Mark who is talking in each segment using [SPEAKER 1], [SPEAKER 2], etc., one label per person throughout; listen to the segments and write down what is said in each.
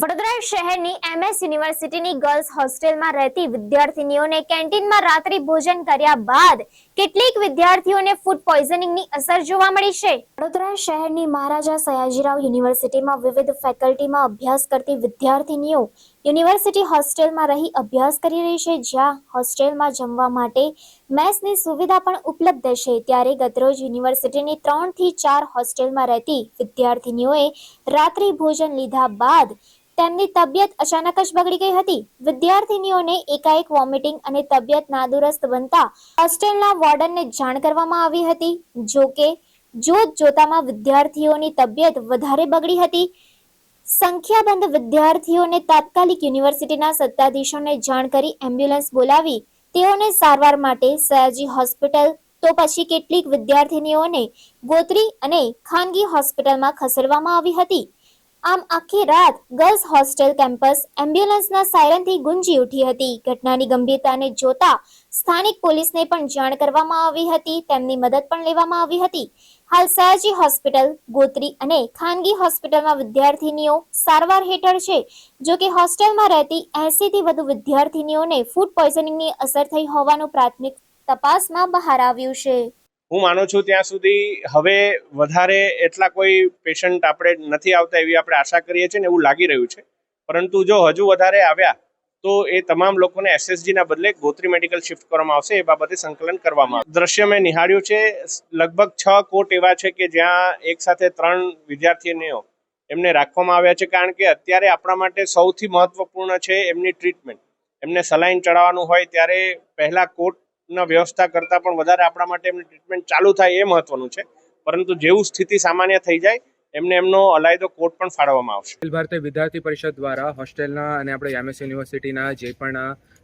[SPEAKER 1] વડોદરા શહેરની એમએસ યુનિવર્સિટીની ગર્લ્સ હોસ્ટેલમાં રહેતી વિદ્યાર્થીનીઓને કેન્ટીનમાં રાત્રિ ભોજન કર્યા બાદ કેટલીક વિદ્યાર્થીઓને ફૂડ પોઈઝનિંગની અસર જોવા મળી છે. વડોદરા શહેરની મહારાજા સયાજીરાવ યુનિવર્સિટીમાં વિવિધ ફેકલ્ટીમાં અભ્યાસ કરતી વિદ્યાર્થીનીઓ યુનિવર્સિટી હોસ્ટેલમાં રહી અભ્યાસ કરી રહી છે, જ્યાં હોસ્ટેલમાં જમવા માટે મેસની સુવિધા પણ ઉપલબ્ધ છે. ત્યારે ગતરોજ યુનિવર્સિટીની ત્રણથી ચાર હોસ્ટેલમાં રહેતી વિદ્યાર્થીનીઓએ રાત્રિ ભોજન લીધા બાદ તેમની તબિયત અચાનક જ બગડી ગઈ હતી. વિદ્યાર્થીનીઓને એકાએક વોમિટિંગ અને તબિયત નાદુરસ્ત બનતા હોસ્ટેલના વોર્ડનને જાણ કરવામાં આવી હતી. જો કે જોત જોતામાં વિદ્યાર્થીઓની તબિયત વધારે બગડી હતી, સંખ્યાબંધ વિદ્યાર્થીઓને તાત્કાલિક યુનિવર્સિટીના સત્તાધીશોને જાણ કરી એમ્બ્યુલન્સ બોલાવી. તેઓને સારવાર માટે સયાજી હોસ્પિટલ, તો પછી કેટલીક વિદ્યાર્થીનીઓને ગોત્રી અને ખાનગી હોસ્પિટલમાં ખસેડવામાં આવી હતી. આમ આખી રાત ગર્લ્સ હોસ્ટેલ કેમ્પસ એમ્બ્યુલન્સના સાયરનથી ગુંજી ઉઠી હતી. ઘટનાની ગંભીરતાને જોતા સ્થાનિક પોલીસને પણ જાણ કરવામાં આવી હતી. તેમની મદદ પણ લેવામાં આવી હતી. હાલ સયાજી હોસ્પિટલ, ગોત્રી અને ખાનગી હોસ્પિટલમાં વિદ્યાર્થીનીઓ સારવાર હેઠળ છે. જો કે હોસ્ટેલમાં રહેતી એસીથી વધુ વિદ્યાર્થીનીઓને ફૂડ પોઈઝનિંગની અસર થઈ હોવાનું પ્રાથમિક તપાસમાં બહાર આવ્યું છે.
[SPEAKER 2] હું માનું છું ત્યાં સુધી હવે વધારે એટલા કોઈ પેશન્ટ આપણે નથી આવતા એવી આપણે આશા કરીએ છીએ ને એવું લાગી રહ્યું છે. પરંતુ જો હજુ વધારે આવ્યા, તો એ તમામ લોકોને એસએસજીના બદલે ગોત્રી મેડિકલ શિફ્ટ કરવામાં આવશે, એ બાબતે સંકલન કરવામાં આવશે. દ્રશ્ય મેં નિહાળ્યું છે, લગભગ છ કોટ એવા છે કે જ્યાં એક સાથે ત્રણ વિદ્યાર્થીનીઓ એમને રાખવામાં આવ્યા છે, કારણ કે અત્યારે આપણા માટે સૌથી મહત્વપૂર્ણ છે એમની ટ્રીટમેન્ટ. એમને સલાઈન ચડાવવાનું હોય ત્યારે પહેલા કોટના વ્યવસ્થા કરતાં પણ વધારે આપણા માટે એમની ટ્રીટમેન્ટ ચાલુ થાય એ મહત્વનું છે. પરંતુ જેવું સ્થિતિ સામાન્ય થઈ જાય, એમને એમનો અલાયદો કોર્ટ પણ ફાળવવામાં આવશે.
[SPEAKER 3] અખિલ ભારતીય વિદ્યાર્થી પરિષદ દ્વારા હોસ્ટેલના અને આપણે એમએસ યુનિવર્સિટીના જે પણ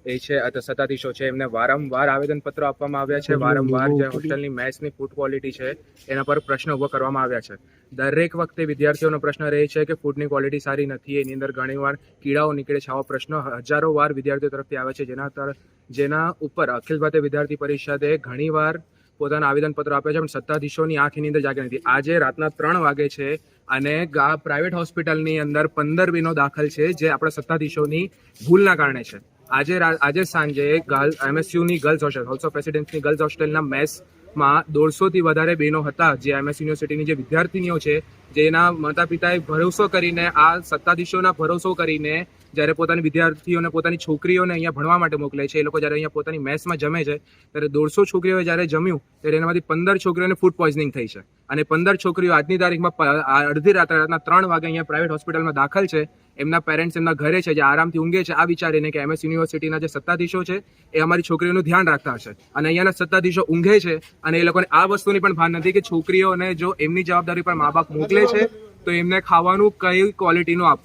[SPEAKER 3] એ છે સત્તાધીશો છે, એમને વારંવાર આવેદનપત્રો આપવામાં આવ્યા છે, વારંવાર જે હોસ્ટેલની મેચની ફૂડ ક્વોલિટી છે, એના પર પ્રશ્ન ઊભો કરવામાં આવ્યા છે. દરેક વખતે વિદ્યાર્થીઓનો પ્રશ્ન રહે છે કે ફૂડની ક્વોલિટી સારી નથી, એની અંદર ઘણીવાર કીડાઓ નીકળે છે, આવા પ્રશ્નો હજારો વાર વિદ્યાર્થીઓ તરફથી આવે છે, જેના જેના ઉપર અખિલ ભારતીય વિદ્યાર્થી પરિષદે ઘણીવાર પોતાના આવેદનપત્ર આપ્યા છે, પણ સત્તાધીશોની આંખની અંદર જાગી નથી. આજે રાતના ત્રણ વાગે છે અને પ્રાઇવેટ હોસ્પિટલની અંદર પંદર બીનો દાખલ છે, જે આપણા સત્તાધીશોની ભૂલના કારણે છે. આજે આજે સાંજે girl, એમએસયુની girls hostel also of girls હોસ્ટેલના મેસમાં દોઢસોથી વધારે બહેનો હતા, જે એમએસ યુનિવર્સિટીની જે વિદ્યાર્થીનીઓ છે, જેના માતા પિતાએ ભરોસો કરીને, આ સત્તાધીશોના ભરોસો કરીને જ્યારે પોતાની વિદ્યાર્થીઓને, પોતાની છોકરીઓને અહીંયા ભણવા માટે મોકલે છે, એ લોકો જ્યારે અહીંયા પોતાની મેસમાં જમે છે, ત્યારે દોઢસો છોકરીઓએ જ્યારે જમ્યું, ત્યારે એનામાંથી પંદર છોકરીઓને ફૂડ પોઈઝનિંગ થઈ છે. અને પંદર છોકરીઓ આજની તારીખમાં અડધી રાત્રે, રાતના ત્રણ વાગે અહીંયા પ્રાઇવેટ હોસ્પિટલમાં દાખલ છે. એમના પેરેન્ટ્સ એમના ઘરે છે, જે આરામથી ઊંઘે છે, આ વિચારીને કે એમએસ યુનિવર્સિટીના જે સત્તાધીશો છે, એ અમારી છોકરીઓનું ધ્યાન રાખતા હશે. અને અહીંયાના સત્તાધીશો ઊંઘે છે, અને એ લોકોને આ વસ્તુની પણ ભાન નથી કે છોકરીઓને જો એમની જવાબદારી પર મા બાપ મોકલે છે, તો એમને ખાવાનું કઈ ક્વોલિટીનું આપવું?